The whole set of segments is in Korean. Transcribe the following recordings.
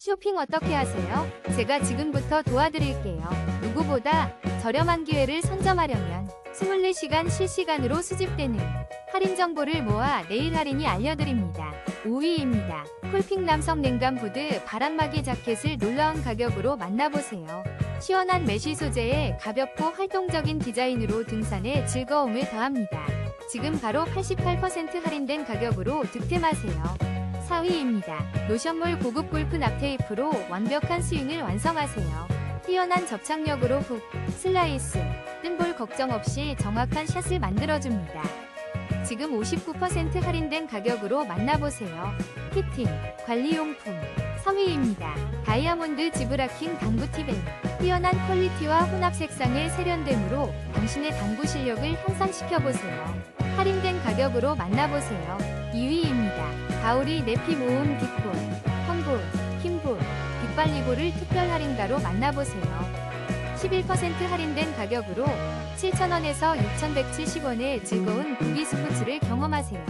쇼핑 어떻게 하세요? 제가 지금부터 도와드릴게요. 누구보다 저렴한 기회를 선점하려면 24시간 실시간으로 수집되는 할인 정보를 모아 내일 할인이 알려드립니다. 5위입니다. 쿨핑 남성 냉감 후드 바람막이 자켓을 놀라운 가격으로 만나보세요. 시원한 메쉬 소재에 가볍고 활동적인 디자인으로 등산에 즐거움을 더합니다. 지금 바로 88% 할인된 가격으로 득템하세요. 4위입니다. 노션몰 고급 골프 납테이프로 완벽한 스윙을 완성하세요. 뛰어난 접착력으로 훅, 슬라이스, 뜬볼 걱정 없이 정확한 샷을 만들어줍니다. 지금 59% 할인된 가격으로 만나보세요. 피팅, 관리용품, 3위입니다. 다이아몬드 지브라킹 당구 티벨. 뛰어난 퀄리티와 혼합 색상의 세련됨으로 당신의 당구 실력을 향상시켜보세요. 할인된 가격으로 만나보세요. 2위입니다. 가오리 네피 모음 빅볼, 펑볼, 킴볼, 빅발리볼을 특별 할인가로 만나보세요. 11% 할인된 가격으로 7,000원에서 6,170원의 즐거운 구기 스포츠를 경험하세요.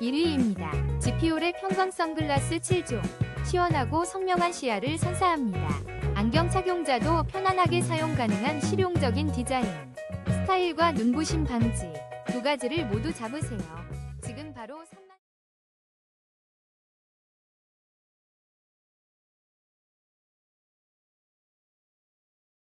1위입니다. 지피올의 평광 선글라스 7종. 시원하고 선명한 시야를 선사합니다. 안경 착용자도 편안하게 사용 가능한 실용적인 디자인. 스타일과 눈부심 방지. 두 가지를 모두 잡으세요. 지금 바로 3만